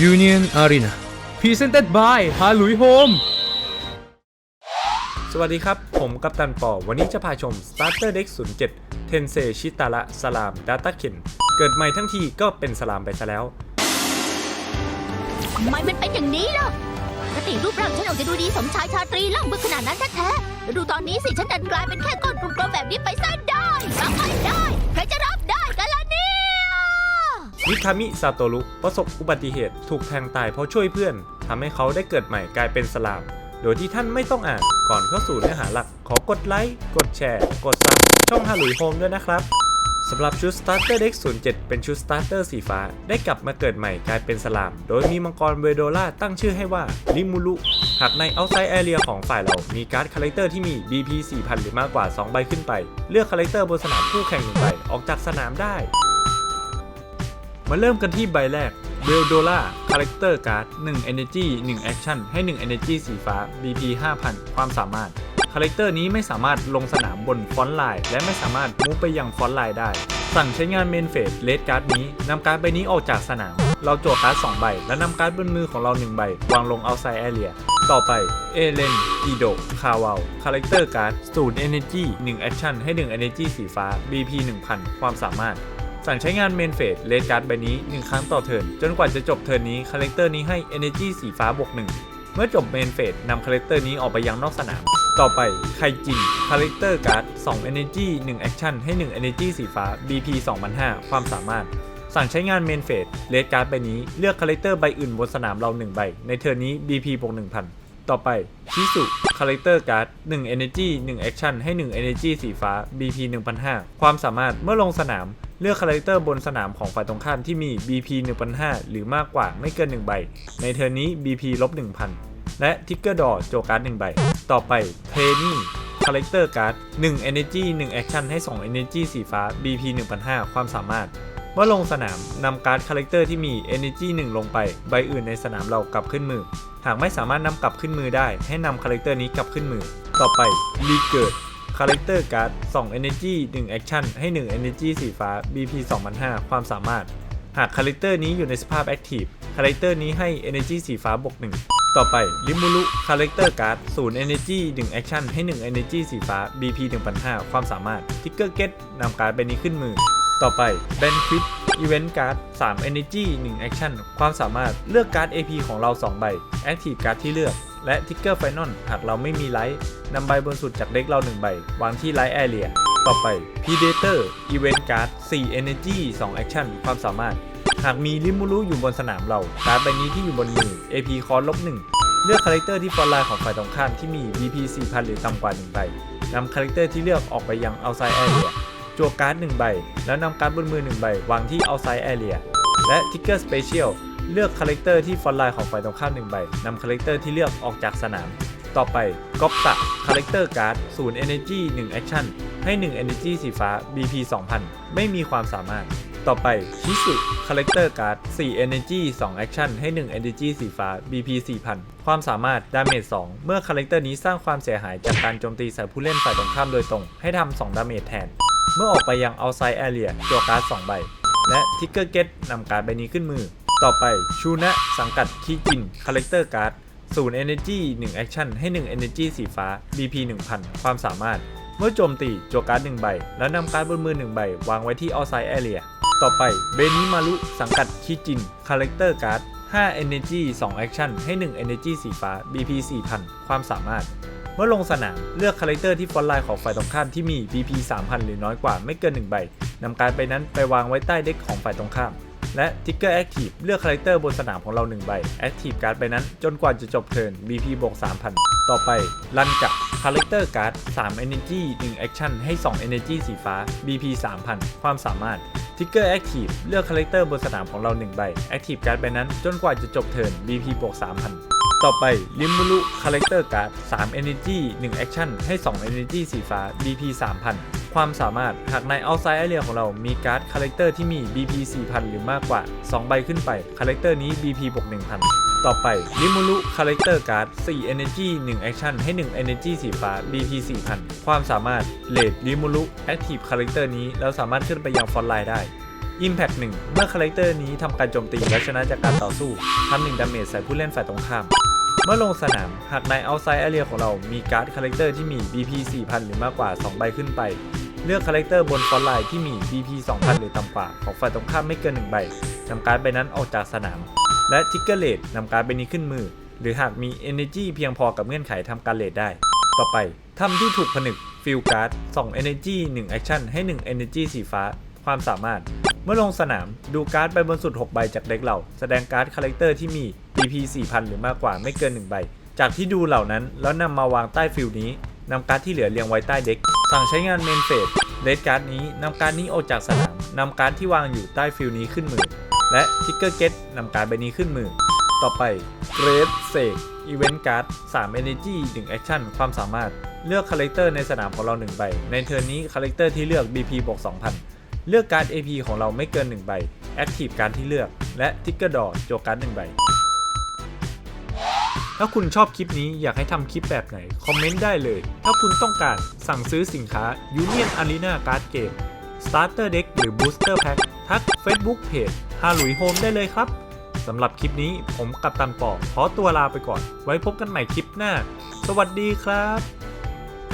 Union Arena Presented by ฮาลุยโฮมสวัสดีครับ ผมกัปตันปอ วันนี้จะพาชม Starter Deck 07เทนเซชิตาระสลามดาต้าเคนเกิดใหม่ทั้งทีก็เป็นสลามไปซะแล้ว ทำไมมันเป็นอย่างนี้ล่ะปกติรูปร่างฉันออกจะดูดีสมชายชาตรีล่ำบึกขนาดนั้นแท้ๆแล้วดูตอนนี้สิฉันดันกลายเป็นแค่ก้อนกลมๆแบบนี้ไปซะได้รับไม่ได้ ใครจะรับได้กันล่ะเนี่ย มิคามิซาโตรุประสบอุบัติเหตุถูกแทงตายเพราะช่วยเพื่อนทำให้เขาได้เกิดใหม่กลายเป็นสลาม โดยที่ท่านไม่ต้องอ่าน ก่อนเข้าสู่เนื้อหาหลัก ขอกดไลค์ กดแชร์ กดซับช่องฮาลุยโฮมด้วยนะครับสำหรับชุด Starter Deck 07 เป็นชุด Starter สีฟ้า ได้กลับมาเกิดใหม่กลายเป็นสลาม โดยมีมังกรเวโดล่าตั้งชื่อให้ว่าลิมูลุหากใน Outside Area ของฝ่ายเรา มีการ์ดคาแรคเตอร์ที่มี BP 4000 หรือมากกว่า 2 ใบขึ้นไป เลือกคาแรคเตอร์บนสนามคู่แข่งหนึ่งใบออกจากสนามได้ มาเริ่มกันที่ใบแรกเวลโดล่าคาแรคเตอร์การ์ด1 Energy 1 Action ให้ 1 Energy สีฟ้า BP 5000 ความสามารถ คาแรคเตอร์นี้ไม่สามารถลงสนามบนฟอนต์ไลน์และไม่สามารถมูฟไปยังฟอนต์ไลน์ได้ สั่งใช้งานเมนเฟสเลดการ์ดนี้นำการ์ดใบนี้ออกจากสนาม เราโจทย์การ์ด2ใบ และนำการ์ดบนมือของเรา 1 ใบ วางลงเอาไซแอเรีย ต่อไปเอเลนอีโดคาวาลคาแรคเตอร์การ์ด0 Energy 1 Action ให้ 1 Energy สีฟ้า BP 1000 ความสามารถ สั่งใช้งานเมนเฟสเลดการ์ดใบนี้ 1 ครั้งต่อเทิร์นจนกว่าจะจบเทิร์นนี้คาแรคเตอร์นี้ให้ Energy สีฟ้าบวก1เมื่อจบเมนเฟสนำคาแรคเตอร์นี้ออกไปยังนอกสนาม ต่อไปไคจินคาแรคเตอร์การ์ด2 Energy 1 Action ให้ 1 Energy สีฟ้า BP 2005ความสามารถ สั่งใช้งานเมนเฟสเลดการ์ดใบนี้เลือกคาแรคเตอร์ใบอื่นบนสนามเรา 1 ใบ ในเทิร์นนี้ BP บวก1000 ต่อไปชิสุคาแรคเตอร์การ์ด1 Energy 1 Action ให้ 1 Energy สีฟ้า BP 1005ความสามารถเมื่อลงสนาม เลือกคาแรคเตอร์บนสนามของฝ่ายตรงข้ามที่มี BP 1005หรือมากกว่าไม่เกิน 1 ใบ ในเทิร์นี้ BP ลบ1000 และทิกเกอร์ดอโจการ์ด1ใบ ต่อไปเทนี่คาแรคเตอร์การ์ด1 Energy 1 Action ให้ 2 Energy สีฟ้า BP 1005ความสามารถ เมื่อลงสนามนำการ์ดคาแรคเตอร์ที่มี Energy 1 ลงไป ใบอื่นในสนามเรากลับขึ้นมือ หากไม่สามารถนำกลับขึ้นมือได้ ให้นำคาแรคเตอร์นี้กลับขึ้นมือ ต่อไปรีเกิด คาแรคเตอร์การ์ด2 Energy 1 Action ให้ 1 Energy สีฟ้า BP 2005 ความสามารถ หากคาแรคเตอร์นี้อยู่ในสภาพ Active คาแรคเตอร์นี้ให้ Energy สีฟ้าบวก1 ต่อไปลิมูลุคาแรคเตอร์การ์ด0 Energy 1 Action ให้ 1 Energy สีฟ้า BP 1005 ความสามารถทิกเกอร์เก็ตนำการ์ดใบนี้ขึ้นมือ ต่อไปเบนควิดอีเวนต์การ์ด3 Energy 1 Action ความสามารถเลือกการ์ด AP ของเรา 2 ใบ Active การ์ดที่เลือก และทิกเกอร์ไฟนอลหากเราไม่มีไลท์นำใบบนสุดจากเด็กเรา1ใบ วางที่ไลท์แอเรียต่อไป Predator Event Card 4 Energy 2 Action ความสามารถ หากมีลิมูรุอยู่บนสนามเราการ์ดใบนี้ที่อยู่บนมือ AP คอร์ลบ1เลือกคาแรคเตอร์ที่ฟอนไลน์ของฝ่ายตรงข้ามที่มี BP 4000 หรือต่ำกว่า1ใบนำคาแรคเตอร์ที่เลือกออกไปยัง outside area จั่วการ์ด1ใบ แล้วนำการ์ดบนมือ1ใบวางที่ outside area และ Ticker Special เลือกคาแรคเตอร์ที่ฟอนไลน์ของฝ่ายตรงข้าม1ใบนำคาแรคเตอร์ที่เลือกออกจากสนาม ต่อไปก๊อปตะคาแรคเตอร์การ์ด0 Energy 1 Action ให้1 Energy สีฟ้า BP 2000 ไม่มีความสามารถ ต่อไปชิสุคาแรคเตอร์การ์ด4 Energy 2 Action ให้1 Energy สีฟ้า BP 4000 ความสามารถดาเมจ2เมื่อคาแรคเตอร์นี้สร้างความเสียหายจากการโจมตีใส่ผู้เล่นฝ่ายตรงข้ามโดยตรง ให้ทำ2ดาเมจแทน เมื่อออกไปยัง outside area จัวการ์ด2ใบ และทิกเกอร์เก็ตนำการ์ดใบนี้ขึ้นมือ ต่อไปชูนะสังกัดคิจินคาแรคเตอร์การ์ด0 Energy 1 Action ให้1 Energy สีฟ้า BP 1000 ความสามารถ เมื่อโจมตีจั่วการ์ด1ใบ แล้วนำการ์ดบนมือ1ใบ วางไว้ที่ outside area ต่อไปเบนิมารุสังกัดคิจินคาแรคเตอร์การ์ด5 Energy 2 Action ให้1 Energy สีฟ้า BP 4000 ความสามารถ เมื่อลงสนาม เลือกคาแรคเตอร์ที่ฟอนต์ไลน์ของฝ่ายตรงข้ามที่มี BP 3000 หรือน้อยกว่าไม่เกิน 1 ใบนำการ์ดไปนั้นไปวางไว้ใต้เด็กของฝ่ายตรงข้าม และทิกเกอร์แอคทีฟเลือกคาแรคเตอร์บนสนามของเรา1ใบแอคทีฟการ์ดไปนั้นจนกว่าจะจบเทิร์น BP บวก3,000 ต่อไปรันกับคาแรคเตอร์การ์ด3 Energy 1 Action ให้ 2 Energy สีฟ้า BP 3000 ความสามารถทิกเกอร์แอคทีฟเลือกคาแรคเตอร์บนสนามของเรา1ใบแอคทีฟการ์ดไปนั้นจนกว่าจะจบเทิร์น BP บวก3,000 ต่อไปลิมบูรุคาแรคเตอร์การ์ด3 Energy 1 Action ให้ 2 Energy สีฟ้า BP 3000 ความสามารถหากใน outside area ของเรามีการ์ดคาแรคเตอร์ที่มี BP 4000 หรือมากกว่า 2 ใบขึ้นไปคาแรคเตอร์นี้ BP บวก1000 ต่อไปลิมูรุคาแรคเตอร์การ์ด4 Energy 1 Action ให้ 1 Energy สีฟ้า BP 4000 ความสามารถเลดลิมูรุ Active คาแรคเตอร์นี้แล้วสามารถขึ้นไปยังฟอนไลน์ได้ Impact 1 เมื่อคาแรคเตอร์นี้ทำการโจมตีและชนะจากการต่อสู้ทำหนึ่งดาเมจใส่ผู้เล่นฝ่ายตรงข้าม เมื่อลงสนาม หากใน outside area ของเรามีการ์ดคาแรคเตอร์ที่มี BP 4000 หรือมากกว่า 2 ใบขึ้นไป เลือกคาแรคเตอร์บนฟอนต์ไลน์ที่มี BP 2000 หรือต่ำกว่าของฝ่ายตรงข้ามไม่เกิน 1 ใบนำการ์ดใบนั้นออกจากสนาม และทิกเกอร์เลดนำการ์ดใบนี้ขึ้นมือ หรือหากมี Energy เพียงพอกับเงื่อนไขทำการเลดได้ ต่อไปทำที่ถูกผนึกฟิลการ์ด2 Energy 1 Action ให้ 1 Energy สีฟ้า ความสามารถ เมื่อลงสนามดูการ์ดใบบนสุด 6 ใบจากเด็กเราแสดงการ์ดคาแรคเตอร์ที่มี BP 4000 หรือมากกว่าไม่เกิน 1 ใบ จากที่ดูเหล่านั้นแล้วนำมาวางใต้ฟิลนี้นำการ์ดที่เหลือเรียงไว้ใต้เด็ก สั่งใช้งานเมนเฟสเลดการ์ดนี้นำการ์ดนี้ออกจากสนามนำการ์ดที่วางอยู่ใต้ฟิลนี้ขึ้นมือ และทิกเกอร์เก็ตนำการ์ดใบนี้ขึ้นมือ ต่อไป Great s a k e Event Card 3 Energy 1 Action ความสามารถเลือกคาแรคเตอร์ในสนามของเรา1ใบในเทิร์นนี้คาแรคเตอร์ที่เลือก BP บวก2,000 เลือกการ์ด AP ของเราไม่เกิน 1 ใบ Active การดที่เลือก และทิกเกอร์ดอโจการ์ด1ใบ ถ้าคุณชอบคลิปนี้อยากให้ทำคลิปแบบไหน คอมเมนต์ได้เลย ถ้าคุณต้องการสั่งซื้อสินค้า Union Arena Card Game Starter Deck หรือ Booster Pack ทัก Facebook Page ฮาลุยโฮมได้เลยครับสำหรับคลิปนี้ผมกับตันปอขอตัวลาไปก่อน ไว้พบกันใหม่คลิปหน้า สวัสดีครับ